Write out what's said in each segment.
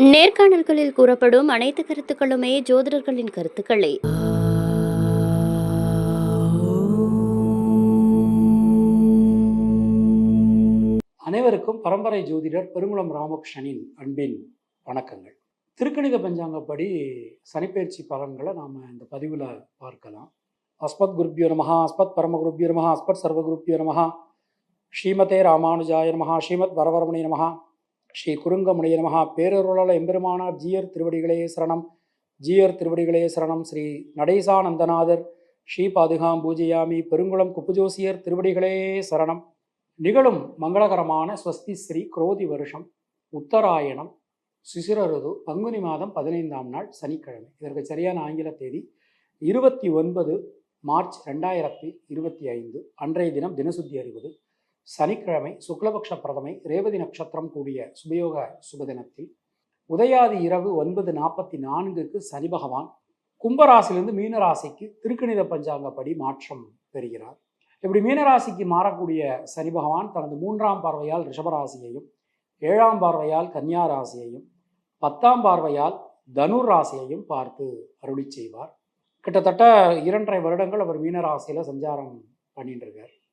நேர்காணல்களில் கூறப்படும் அனைத்து கருத்துக்களுமே ஜோதிடர்களின் கருத்துக்களே. அனைவருக்கும் பரம்பரை ஜோதிடர் பெருங்குளம் ராமகிருஷ்ணனின் அன்பின் வணக்கங்கள். திருக்கணித பஞ்சாங்கப்படி சனிப்பெயர்ச்சி பலன்களை நாம் இந்த பதிவில் பார்க்கலாம். அஸ்மத் குருப்பியோ நமஹா அஸ்மத் பரம குருப்பியோ நமஹா அஸ்மத் சர்வ குருப்பியோ நமஹா ஸ்ரீமதே ராமானுஜாய நமஹா ஸ்ரீமத் வரவரமணி நமஹா. ஸ்ரீ குறுங்கமுனைய நமஹா பேரருளாள எம்பெருமானார் ஜீயர் திருவடிகளே சரணம். ஜீயர் திருவடிகளே சரணம். ஸ்ரீ நடேசானந்தநாதர் ஸ்ரீ பாதுகாம் பூஜையாமி பெருங்குளம் குப்புஜோசியர் திருவடிகளே சரணம். நிகழும் மங்களகரமான ஸ்வஸ்தி ஸ்ரீ குரோதி வருஷம் உத்தராயணம் சிசிரருது பங்குனி மாதம் பதினைந்தாம் நாள் சனிக்கிழமை. இதற்கு சரியான ஆங்கில தேதி இருபத்தி ஒன்பது மார்ச் ரெண்டாயிரத்தி இருபத்தி ஐந்து அன்றைய தினம் தினசுத்தி அறிவது சனிக்கிழமை சுக்லபக்ஷ பிரதமை ரேவதி நட்சத்திரம் கூடிய சுபயோக சுபதினத்தில் உதயாதி இரவு ஒன்பது நாற்பத்தி நான்குக்கு சனி பகவான் கும்பராசிலிருந்து மீனராசிக்கு திருக்கணித பஞ்சாங்கப்படி மாற்றம் பெறுகிறார். இப்படி மீனராசிக்கு மாறக்கூடிய சனி பகவான் தனது மூன்றாம் பார்வையால் ரிஷபராசியையும் ஏழாம் பார்வையால் கன்னியா ராசியையும் பத்தாம் பார்வையால் தனுர் ராசியையும் பார்த்து அருளி செய்வார். கிட்டத்தட்ட இரண்டரை வருடங்கள் அவர் மீனராசியில் சஞ்சாரம் பண்ணிட்டு இருக்கார்.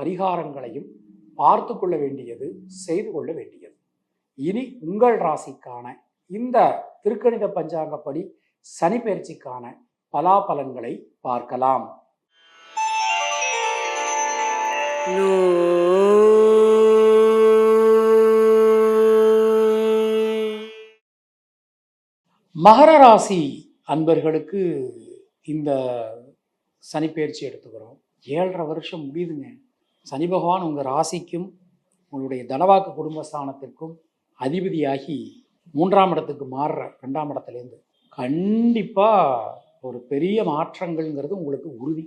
பரிகாரங்களையும் பார்த்து கொள்ள வேண்டியது செய்து கொள்ள வேண்டியது. இனி உங்கள் ராசிக்கான இந்த திருக்கணித பஞ்சாங்கப்படி சனி பயிற்சிக்கான பலாபலன்களை பார்க்கலாம். மகர ராசி அன்பர்களுக்கு இந்த சனிப்பெயர்ச்சி எடுத்துக்கிறோம். ஏழரை வருஷம் முடியுதுங்க. சனி பகவான் உங்கள் ராசிக்கும் உங்களுடைய தனவாக்கு குடும்பஸ்தானத்திற்கும் அதிபதியாகி மூன்றாம் இடத்துக்கு மாறுற ரெண்டாம் இடத்துலேருந்து. கண்டிப்பாக ஒரு பெரிய மாற்றங்கள்ங்கிறது உங்களுக்கு உறுதி.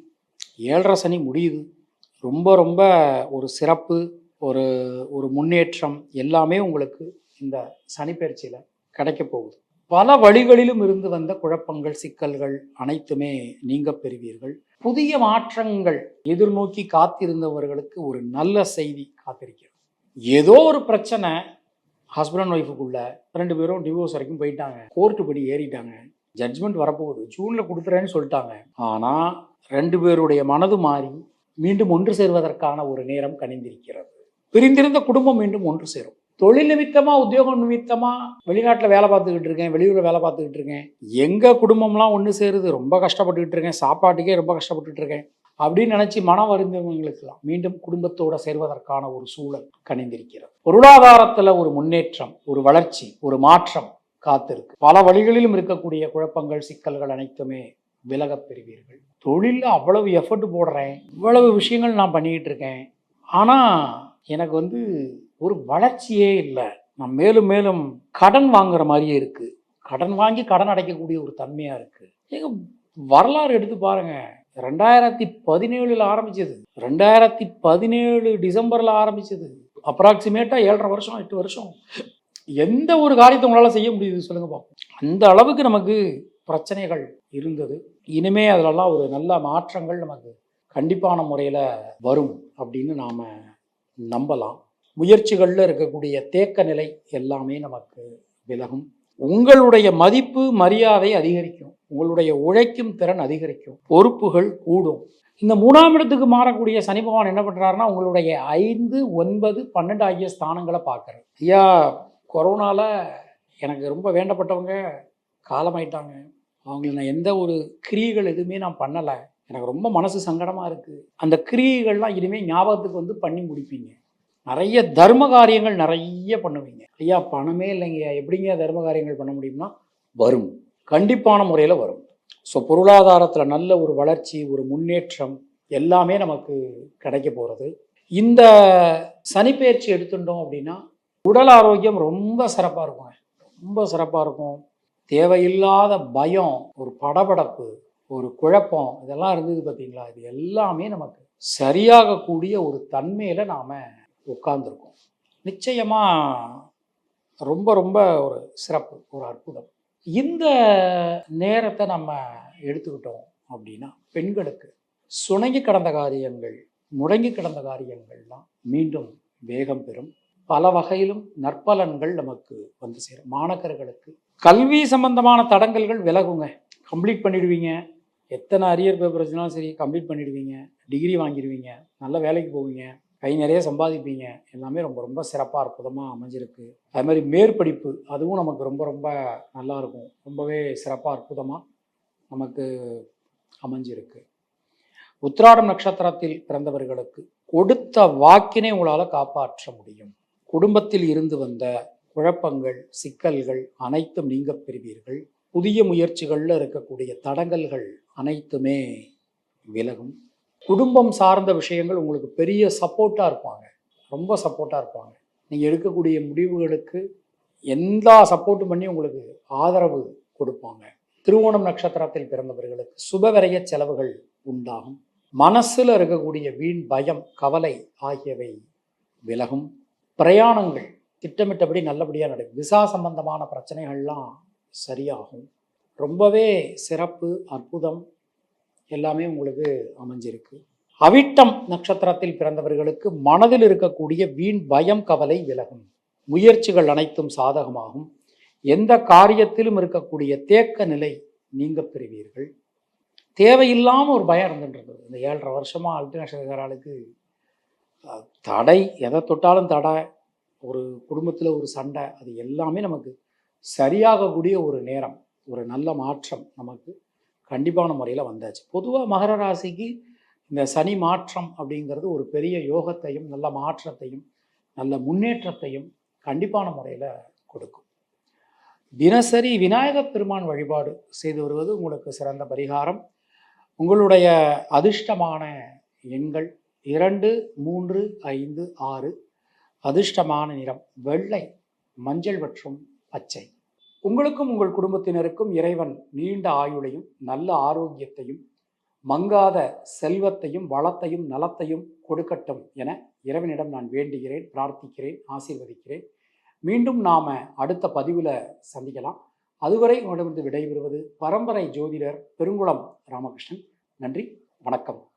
ஏழரை சனி முடியுது. ரொம்ப ரொம்ப ஒரு சிறப்பு ஒரு ஒரு முன்னேற்றம் எல்லாமே உங்களுக்கு இந்த சனிப்பெயர்ச்சியில் கிடைக்க போகுது. பல வழிகளிலும் இருந்து வந்த குழப்பங்கள் சிக்கல்கள் அனைத்துமே நீங்க பெறுவீர்கள். புதிய மாற்றங்கள் எதிர்நோக்கி காத்திருந்தவர்களுக்கு ஒரு நல்ல செய்தி காத்திருக்கிறது. ஏதோ ஒரு பிரச்சனை ஹஸ்பண்ட் ஒய்ஃபுக்குள்ள ரெண்டு பேரும் டிவோர்ஸ் வரைக்கும் போயிட்டாங்க. கோர்ட்டு படி ஏறிட்டாங்க. ஜட்ஜ்மெண்ட் வரப்போகுது. ஜூனில் கொடுத்துறேன்னு சொல்லிட்டாங்க. ஆனால் ரெண்டு பேருடைய மனது மாறி மீண்டும் ஒன்று சேர்வதற்கான ஒரு நேரம் கணிந்திருக்கிறது பிரிந்திருந்த குடும்பம் மீண்டும் ஒன்று சேரும். தொழில் நிமித்தமாக உத்தியோகம் நிமித்தமாக வெளிநாட்டில் வேலை பார்த்துக்கிட்டு இருக்கேன் வெளியூரில் வேலை பார்த்துக்கிட்டு இருக்கேன். எங்கள் குடும்பம்லாம் ஒன்று சேருது ரொம்ப கஷ்டப்பட்டுக்கிட்டு இருக்கேன் சாப்பாட்டுக்கே ரொம்ப கஷ்டப்பட்டுட்டு இருக்கேன். அப்படின்னு நினச்சி மனம் வருந்தவங்களுக்கெல்லாம் மீண்டும் குடும்பத்தோடு சேர்வதற்கான ஒரு சூழல் கணிந்திருக்கிறது பொருளாதாரத்தில் ஒரு முன்னேற்றம் ஒரு வளர்ச்சி ஒரு மாற்றம் காத்திருக்கு. பல வழிகளிலும் இருக்கக்கூடிய குழப்பங்கள் சிக்கல்கள் அனைத்துமே விலகப் பெறுவீர்கள். தொழிலில் அவ்வளவு எஃபர்ட் போடுறேன் இவ்வளவு விஷயங்கள் நான் பண்ணிக்கிட்டு இருக்கேன். ஆனால் எனக்கு வந்து ஒரு வளர்ச்சியே இல்லை. நம்ம மேலும் மேலும் கடன் வாங்குற மாதிரியே இருக்கு. கடன் வாங்கி கடன் அடைக்கக்கூடிய ஒரு தன்மையாக இருக்கு. ஏங்க வரலாறு எடுத்து பாருங்க. ரெண்டாயிரத்தி பதினேழுல ஆரம்பிச்சது. ரெண்டாயிரத்தி பதினேழு டிசம்பர்ல ஆரம்பிச்சது. அப்ராக்சிமேட்டா ஏழரை வருஷம் எட்டு வருஷம். எந்த ஒரு காரியத்தை உங்களால் செய்ய முடியுது சொல்லுங்க பார்ப்போம் அந்த அளவுக்கு நமக்கு பிரச்சனைகள் இருந்தது. இனிமே அதிலெல்லாம் ஒரு நல்ல மாற்றங்கள் நமக்கு கண்டிப்பான முறையில் வரும் அப்படின்னு நாம் நம்பலாம். முயற்சிகளில் இருக்கக்கூடிய தேக்க நிலை எல்லாமே நமக்கு விலகும். உங்களுடைய மதிப்பு மரியாதை அதிகரிக்கும். உங்களுடைய உழைக்கும் திறன் அதிகரிக்கும். பொறுப்புகள் கூடும். இந்த மூணாம் இடத்துக்கு மாறக்கூடிய சனி பகவான் என்ன பண்ணுறாருன்னா உங்களுடைய ஐந்து ஒன்பது பன்னெண்டு ஆகிய ஸ்தானங்களை பார்க்குறாரு. ஐயா கொரோனாவில் எனக்கு ரொம்ப வேண்டப்பட்டவங்க காலமாயிட்டாங்க. அவங்கள நான் எந்த ஒரு கிரியைகள் எதுவுமே நான் பண்ணலை. எனக்கு ரொம்ப மனசு சங்கடமாக இருக்குது அந்த கிரியைகள்லாம் இனிமேல் ஞாபகத்துக்கு வந்து பண்ணி முடிப்பீங்க. நிறைய தர்ம காரியங்கள் நிறைய பண்ணுவீங்க. ஐயா பணமே இல்லைங்க எப்படிங்க தர்ம காரியங்கள் பண்ண முடியும்னா வரும். கண்டிப்பான முறையில் வரும். ஸோ பொருளாதாரத்தில் நல்ல ஒரு வளர்ச்சி ஒரு முன்னேற்றம் எல்லாமே நமக்கு கிடைக்க போகிறது இந்த சனிப்பெயர்ச்சி எடுத்துட்டோம் அப்படின்னா உடல் ஆரோக்கியம் ரொம்ப சிறப்பாக இருக்கும் ரொம்ப சிறப்பாக இருக்கும். தேவையில்லாத பயம் ஒரு படபடப்பு ஒரு குழப்பம் இதெல்லாம் இருந்தது பார்த்தீங்களா இது எல்லாமே நமக்கு சரியாகக்கூடிய ஒரு தன்மையில் நாம் உட்கார்ந்துருக்கும். நிச்சயமாக ரொம்ப ரொம்ப ஒரு சிறப்பு ஒரு அற்புதம். இந்த நேரத்தை நம்ம எடுத்துக்கிட்டோம் அப்படின்னா பெண்களுக்கு சுணங்கி கடந்த காரியங்கள் முடங்கி கிடந்த காரியங்கள்லாம் மீண்டும் வேகம் பெறும். பல வகையிலும் நற்பலன்கள் நமக்கு வந்து சேரும். மாணக்கர்களுக்கு கல்வி சம்பந்தமான தடங்கல்கள் விலகுங்க. கம்ப்ளீட் பண்ணிடுவீங்க. எத்தனை அரியர் பேப்பர் வச்சுனாலும் சரி கம்ப்ளீட் பண்ணிடுவீங்க. டிகிரி வாங்கிடுவீங்க. நல்ல வேலைக்கு போவீங்க. கை நிறைய சம்பாதிப்பீங்க. எல்லாமே ரொம்ப ரொம்ப சிறப்பாக அற்புதமாக அமைஞ்சிருக்கு. அது மாதிரி மேற்படிப்பு அதுவும் நமக்கு ரொம்ப ரொம்ப நல்லா இருக்கும். ரொம்பவே சிறப்பாக அற்புதமாக நமக்கு அமைஞ்சிருக்கு. உத்திராடம் நட்சத்திரத்தில் பிறந்தவர்களுக்கு கொடுத்த வாக்கினை உங்களால் காப்பாற்ற முடியும். குடும்பத்தில் இருந்து வந்த குழப்பங்கள் சிக்கல்கள் அனைத்தும் நீங்க பெறுவீர்கள். புதிய முயற்சிகளில் இருக்கக்கூடிய தடங்கல்கள் அனைத்துமே விலகும். குடும்பம் சார்ந்த விஷயங்கள் உங்களுக்கு பெரிய சப்போர்ட்டாக இருப்பாங்க. ரொம்ப சப்போர்ட்டாக இருப்பாங்க. நீங்கள் எடுக்கக்கூடிய முடிவுகளுக்கு எல்லா சப்போர்ட்டும் பண்ணி உங்களுக்கு ஆதரவு கொடுப்பாங்க. திருவோணம் நட்சத்திரத்தில் பிறந்தவர்களுக்கு சுபவரைய செலவுகள் உண்டாகும். மனசில் இருக்கக்கூடிய வீண் பயம் கவலை ஆகியவை விலகும். பிரயாணங்கள் திட்டமிட்டபடி நல்லபடியாக நடக்கும் விசா சம்பந்தமான பிரச்சனைகள்லாம் சரியாகும். ரொம்பவே சிறப்பு அற்புதம். எல்லாமே உங்களுக்கு அமைஞ்சிருக்கு. அவிட்டம் நட்சத்திரத்தில் பிறந்தவர்களுக்கு மனதில் இருக்கக்கூடிய வீண் பயம் கவலை விலகும். முயற்சிகள் அனைத்தும் சாதகமாகும். எந்த காரியத்திலும் இருக்கக்கூடிய தேக்க நிலை நீங்க பெறுவீர்கள். தேவையில்லாமல் ஒரு பயம் இருந்துன்றது. இந்த ஏழரை வருஷமாக அல்டி நட்சத்திரக்காரர்களுக்கு தடை எதை தொட்டாலும் தடை ஒரு குடும்பத்தில் ஒரு சண்டை அது எல்லாமே நமக்கு சரியாகக்கூடிய ஒரு நேரம் ஒரு நல்ல மாற்றம் நமக்கு கண்டிப்பான முறையில் வந்தாச்சு. பொதுவாக மகர ராசிக்கு இந்த சனி மாற்றம் அப்படிங்கிறது ஒரு பெரிய யோகத்தையும் நல்ல மாற்றத்தையும் நல்ல முன்னேற்றத்தையும் கண்டிப்பான முறையில் கொடுக்கும். தினசரி விநாயகப் பெருமான் வழிபாடு செய்து வருவது உங்களுக்கு சிறந்த பரிகாரம். உங்களுடைய அதிர்ஷ்டமான எண்கள் இரண்டு மூன்று ஐந்து ஆறு. அதிர்ஷ்டமான நிறம் வெள்ளை மஞ்சள் மற்றும் பச்சை. உங்களுக்கும் உங்கள் குடும்பத்தினருக்கும் இறைவன் நீண்ட ஆயுளையும் நல்ல ஆரோக்கியத்தையும் மங்காத செல்வத்தையும் வளத்தையும் நலத்தையும் கொடுக்கட்டும் என இறைவனிடம் நான் வேண்டுகிறேன் பிரார்த்திக்கிறேன் ஆசீர்வதிக்கிறேன். மீண்டும் நாம் அடுத்த பதிவில் சந்திக்கலாம். அதுவரை உங்களிடமிருந்து விடைபெறுவது பரம்பரை ஜோதிடர் பெருங்குளம் ராமகிருஷ்ணன். நன்றி வணக்கம்.